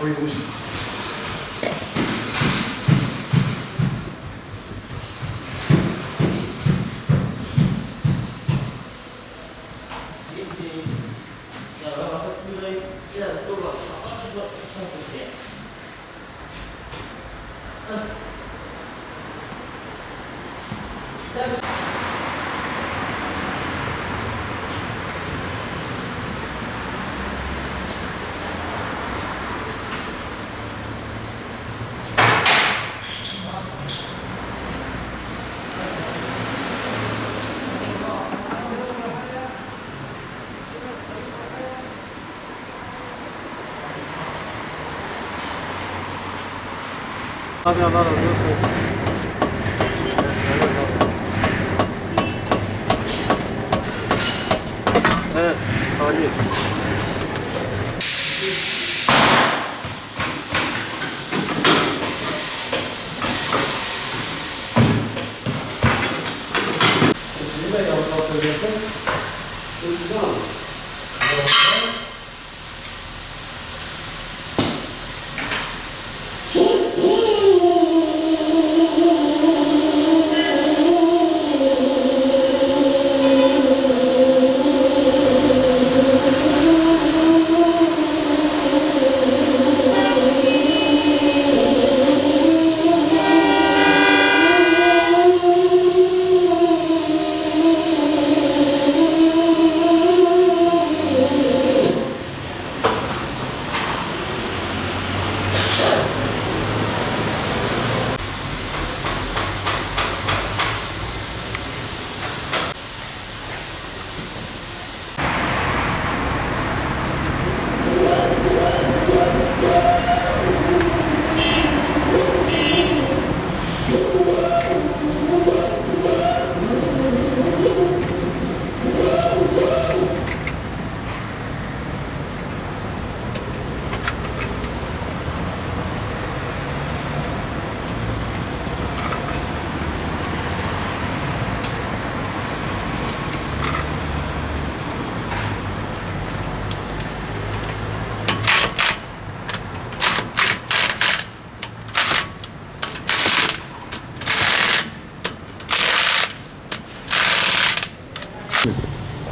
こいいおじうん。Abi Allah razı olsun. Evet, Ali.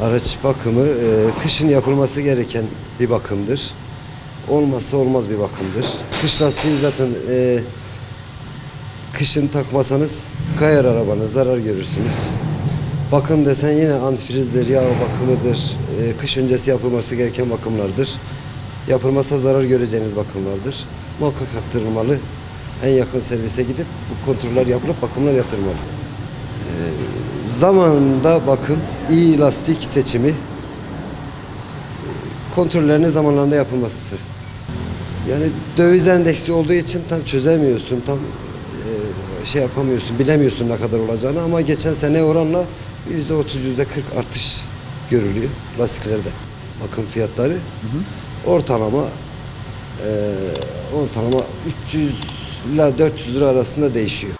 Araç bakımı e, kışın yapılması gereken bir bakımdır. Olmazsa olmaz bir bakımdır. Kış lastiği zaten e, kışın takmasanız kayar arabanız, zarar görürsünüz. Bakım desen yine antifrizdir, yağ bakımıdır. E, kış öncesi yapılması gereken bakımlardır. Yapılmasa zarar göreceğiniz bakımlardır. Muhakkak yaptırılmalı. En yakın servise gidip bu kontroller yapılıp bakımlar yaptırmalı. Zamanında bakım, iyi lastik seçimi, kontrollerinin zamanlarında yapılması. Yani döviz endeksi olduğu için tam çözemiyorsun, tam e, şey yapamıyorsun, bilemiyorsun ne kadar olacağını ama geçen sene oranla yüzde otuz, yüzde kırk artış görülüyor lastiklerde. Bakım fiyatları ortalama e, ortalama 300 ile 400 lira arasında değişiyor.